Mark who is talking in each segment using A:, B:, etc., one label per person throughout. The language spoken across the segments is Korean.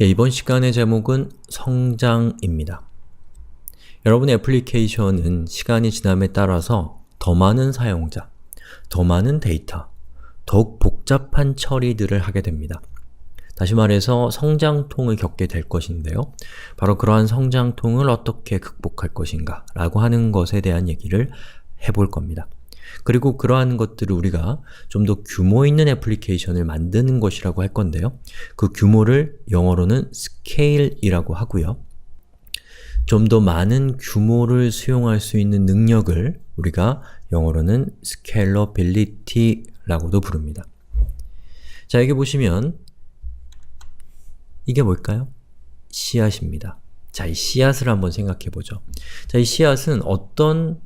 A: 예, 이번 시간의 제목은 성장입니다. 여러분의 애플리케이션은 시간이 지남에 따라서 더 많은 사용자, 더 많은 데이터, 더욱 복잡한 처리들을 하게 됩니다. 다시 말해서 성장통을 겪게 될 것인데요. 바로 그러한 성장통을 어떻게 극복할 것인가 라고 하는 것에 대한 얘기를 해볼 겁니다. 그리고 그러한 것들을 우리가 좀 더 규모 있는 애플리케이션을 만드는 것이라고 할 건데요. 그 규모를 영어로는 scale이라고 하고요. 좀 더 많은 규모를 수용할 수 있는 능력을 우리가 영어로는 scalability라고도 부릅니다. 자, 여기 보시면 이게 뭘까요? 씨앗입니다. 자, 이 씨앗을 한번 생각해 보죠. 자, 이 씨앗은 어떤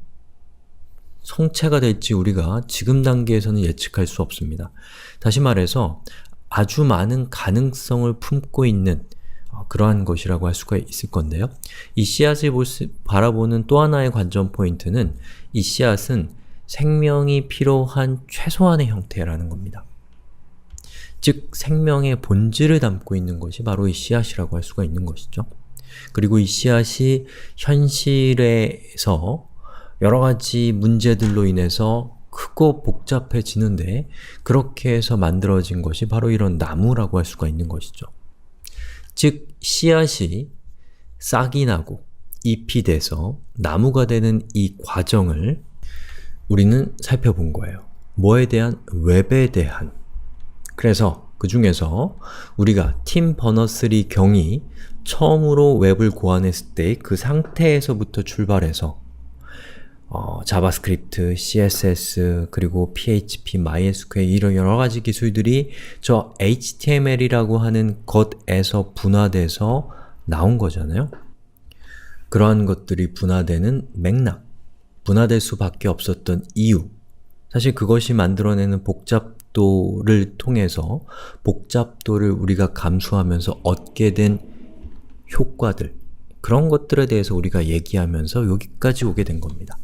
A: 성체가 될지 우리가 지금 단계에서는 예측할 수 없습니다. 다시 말해서 아주 많은 가능성을 품고 있는 어, 그러한 것이라고 할 수가 있을 건데요. 이 씨앗을 바라보는 또 하나의 관전 포인트는 이 씨앗은 생명이 필요한 최소한의 형태라는 겁니다. 즉, 생명의 본질을 담고 있는 것이 바로 이 씨앗이라고 할 수가 있는 것이죠. 그리고 이 씨앗이 현실에서 여러 가지 문제들로 인해서 크고 복잡해지는데 그렇게 해서 만들어진 것이 바로 이런 나무라고 할 수가 있는 것이죠. 즉, 씨앗이 싹이 나고 잎이 돼서 나무가 되는 이 과정을 우리는 살펴본 거예요. 뭐에 대한? 웹에 대한. 그래서 그 중에서 우리가 팀 버너스리 경이 처음으로 웹을 고안했을 때 그 상태에서부터 출발해서 어, 자바스크립트, CSS, 그리고 PHP, MySQL 이런 여러가지 기술들이 저 HTML이라고 하는 것에서 분화돼서 나온 거잖아요. 그러한 것들이 분화되는 맥락, 분화될 수밖에 없었던 이유 사실 그것이 만들어내는 복잡도를 통해서 복잡도를 우리가 감수하면서 얻게 된 효과들 그런 것들에 대해서 우리가 얘기하면서 여기까지 오게 된 겁니다.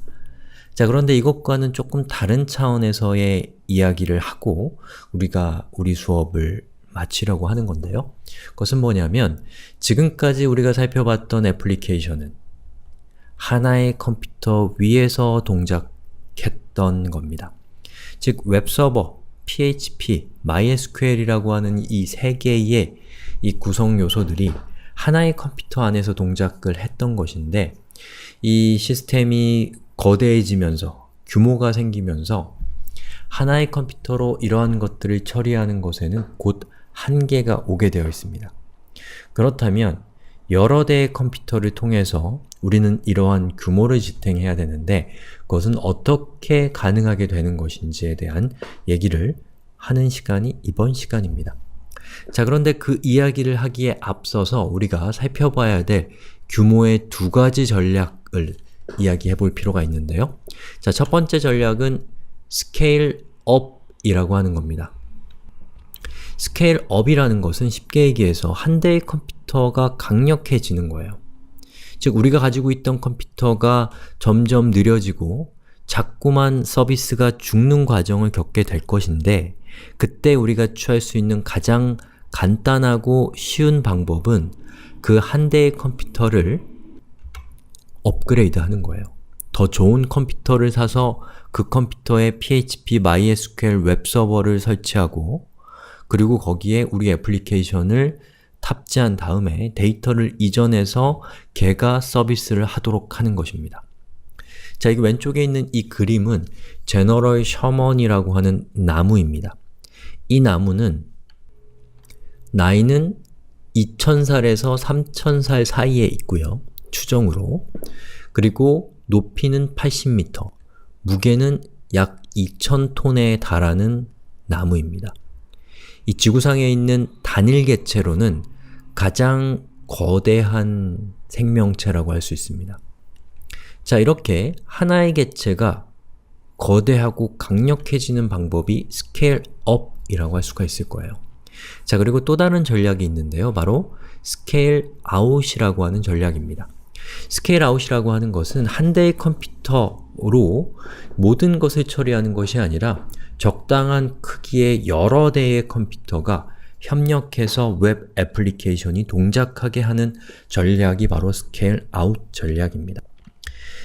A: 자, 그런데 이것과는 조금 다른 차원에서의 이야기를 하고 우리가 우리 수업을 마치려고 하는 건데요. 그것은 뭐냐면 지금까지 우리가 살펴봤던 애플리케이션은 하나의 컴퓨터 위에서 동작했던 겁니다. 즉, 웹서버, PHP, MySQL이라고 하는 이 세 개의 이 구성 요소들이 하나의 컴퓨터 안에서 동작을 했던 것인데 이 시스템이 거대해지면서 규모가 생기면서 하나의 컴퓨터로 이러한 것들을 처리하는 것에는 곧 한계가 오게 되어 있습니다. 그렇다면 여러 대의 컴퓨터를 통해서 우리는 이러한 규모를 지탱해야 되는데 그것은 어떻게 가능하게 되는 것인지에 대한 얘기를 하는 시간이 이번 시간입니다. 자 그런데 그 이야기를 하기에 앞서서 우리가 살펴봐야 될 규모의 두 가지 전략을 이야기해 볼 필요가 있는데요. 자, 첫 번째 전략은 scale up이라고 하는 겁니다. scale up이라는 것은 쉽게 얘기해서 한 대의 컴퓨터가 강력해지는 거예요. 즉, 우리가 가지고 있던 컴퓨터가 점점 느려지고 자꾸만 서비스가 죽는 과정을 겪게 될 것인데 그때 우리가 취할 수 있는 가장 간단하고 쉬운 방법은 그 한 대의 컴퓨터를 업그레이드 하는 거예요. 더 좋은 컴퓨터를 사서 그 컴퓨터에 PHP, MySQL 웹서버를 설치하고 그리고 거기에 우리 애플리케이션을 탑재한 다음에 데이터를 이전해서 걔가 서비스를 하도록 하는 것입니다. 자, 이 왼쪽에 있는 이 그림은 제너럴 셔먼이라고 하는 나무입니다. 이 나무는 나이는 2000살에서 3000살 사이에 있고요. 추정으로 그리고 높이는 80m, 무게는 약 2000톤에 달하는 나무입니다. 이 지구상에 있는 단일 개체로는 가장 거대한 생명체라고 할 수 있습니다. 자, 이렇게 하나의 개체가 거대하고 강력해지는 방법이 스케일 업이라고 할 수가 있을 거예요. 자, 그리고 또 다른 전략이 있는데요. 바로 스케일 아웃이라고 하는 전략입니다. 스케일 아웃이라고 하는 것은 한 대의 컴퓨터로 모든 것을 처리하는 것이 아니라 적당한 크기의 여러 대의 컴퓨터가 협력해서 웹 애플리케이션이 동작하게 하는 전략이 바로 스케일 아웃 전략입니다.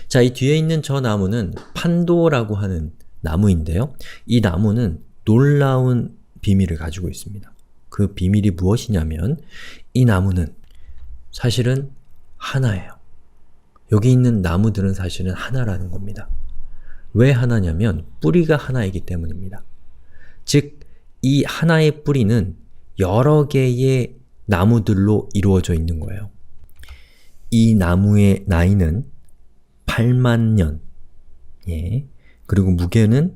A: 자, 이 뒤에 있는 저 나무는 판도라고 하는 나무인데요. 이 나무는 놀라운 비밀을 가지고 있습니다. 그 비밀이 무엇이냐면 이 나무는 사실은 하나예요. 여기 있는 나무들은 사실은 하나라는 겁니다. 왜 하나냐면 뿌리가 하나이기 때문입니다. 즉, 이 하나의 뿌리는 여러 개의 나무들로 이루어져 있는 거예요. 이 나무의 나이는 8만 년, 예, 그리고 무게는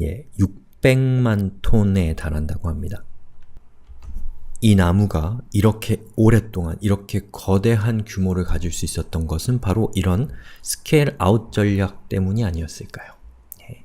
A: 예, 600만 톤에 달한다고 합니다. 이 나무가 이렇게 오랫동안 이렇게 거대한 규모를 가질 수 있었던 것은 바로 이런 스케일 아웃 전략 때문이 아니었을까요? 예.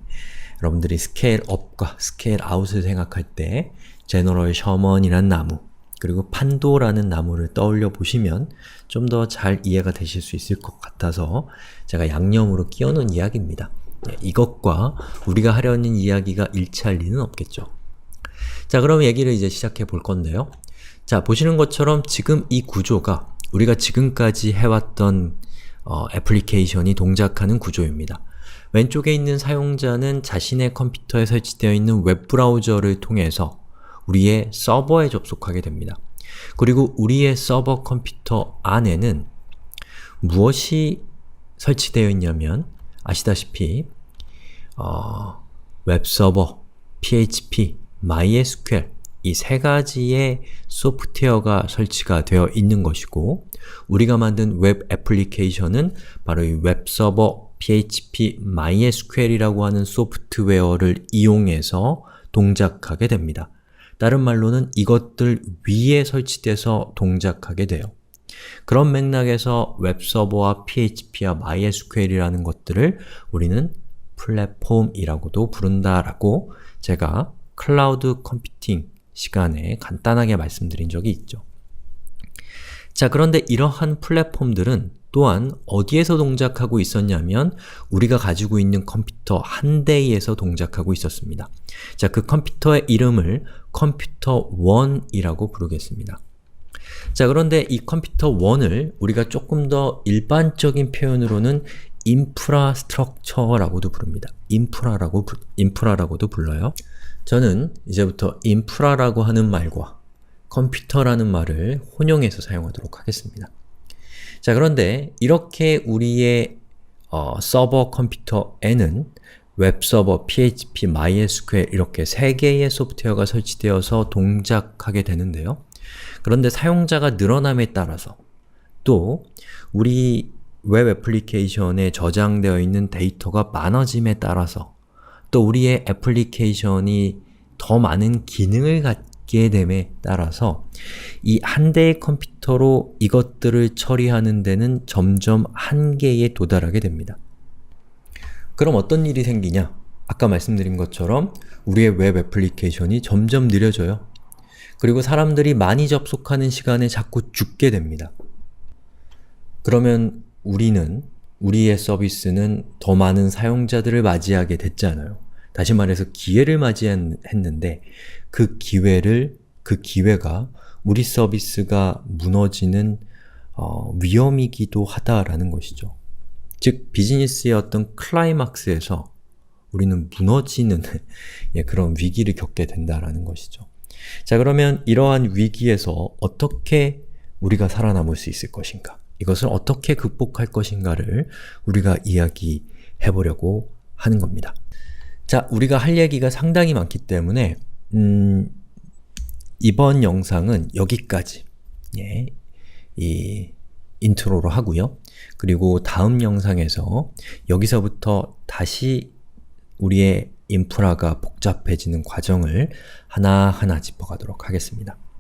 A: 여러분들이 스케일 업과 스케일 아웃을 생각할 때 제너럴 셔먼이라는 나무 그리고 판도라는 나무를 떠올려 보시면 좀 더 잘 이해가 되실 수 있을 것 같아서 제가 양념으로 끼워놓은 이야기입니다. 예, 이것과 우리가 하려는 이야기가 일치할 리는 없겠죠. 자, 그럼 얘기를 이제 시작해 볼 건데요. 자, 보시는 것처럼 지금 이 구조가 우리가 지금까지 해왔던 어, 애플리케이션이 동작하는 구조입니다. 왼쪽에 있는 사용자는 자신의 컴퓨터에 설치되어 있는 웹브라우저를 통해서 우리의 서버에 접속하게 됩니다. 그리고 우리의 서버 컴퓨터 안에는 무엇이 설치되어 있냐면 아시다시피 어, 웹서버, PHP, MySQL 이 세 가지의 소프트웨어가 설치가 되어 있는 것이고 우리가 만든 웹 애플리케이션은 바로 이 웹서버 PHP MySQL이라고 하는 소프트웨어를 이용해서 동작하게 됩니다. 다른 말로는 이것들 위에 설치돼서 동작하게 돼요. 그런 맥락에서 웹서버와 PHP와 MySQL이라는 것들을 우리는 플랫폼이라고도 부른다라고 제가 클라우드 컴퓨팅 시간에 간단하게 말씀드린 적이 있죠. 자, 그런데 이러한 플랫폼들은 또한 어디에서 동작하고 있었냐면 우리가 가지고 있는 컴퓨터 한 대에서 동작하고 있었습니다. 자, 그 컴퓨터의 이름을 컴퓨터 1이라고 부르겠습니다. 자, 그런데 이 컴퓨터 1을 우리가 조금 더 일반적인 표현으로는 인프라스트럭처라고도 부릅니다. 인프라라고, 인프라라고도 불러요. 저는 이제부터 인프라라고 하는 말과 컴퓨터라는 말을 혼용해서 사용하도록 하겠습니다. 자, 그런데 이렇게 우리의 어, 서버 컴퓨터에는 웹서버, PHP, MySQL 이렇게 세 개의 소프트웨어가 설치되어서 동작하게 되는데요. 그런데 사용자가 늘어남에 따라서 또 우리 웹 애플리케이션에 저장되어 있는 데이터가 많아짐에 따라서 또 우리의 애플리케이션이 더 많은 기능을 갖게 됨에 따라서 이 한 대의 컴퓨터로 이것들을 처리하는 데는 점점 한계에 도달하게 됩니다. 그럼 어떤 일이 생기냐? 아까 말씀드린 것처럼 우리의 웹 애플리케이션이 점점 느려져요. 그리고 사람들이 많이 접속하는 시간에 자꾸 죽게 됩니다. 그러면 우리는 우리의 서비스는 더 많은 사용자들을 맞이하게 됐잖아요. 다시 말해서 기회를 맞이했는데 그 기회를, 그 기회가 우리 서비스가 무너지는 어, 위험이기도 하다라는 것이죠. 즉, 비즈니스의 어떤 클라이막스에서 우리는 무너지는 예, 그런 위기를 겪게 된다라는 것이죠. 자, 그러면 이러한 위기에서 어떻게 우리가 살아남을 수 있을 것인가? 이것을 어떻게 극복할 것인가를 우리가 이야기해 보려고 하는 겁니다. 자, 우리가 할 얘기가 상당히 많기 때문에 음, 이번 영상은 여기까지 예, 이 인트로로 하고요. 그리고 다음 영상에서 여기서부터 다시 우리의 인프라가 복잡해지는 과정을 하나하나 짚어가도록 하겠습니다.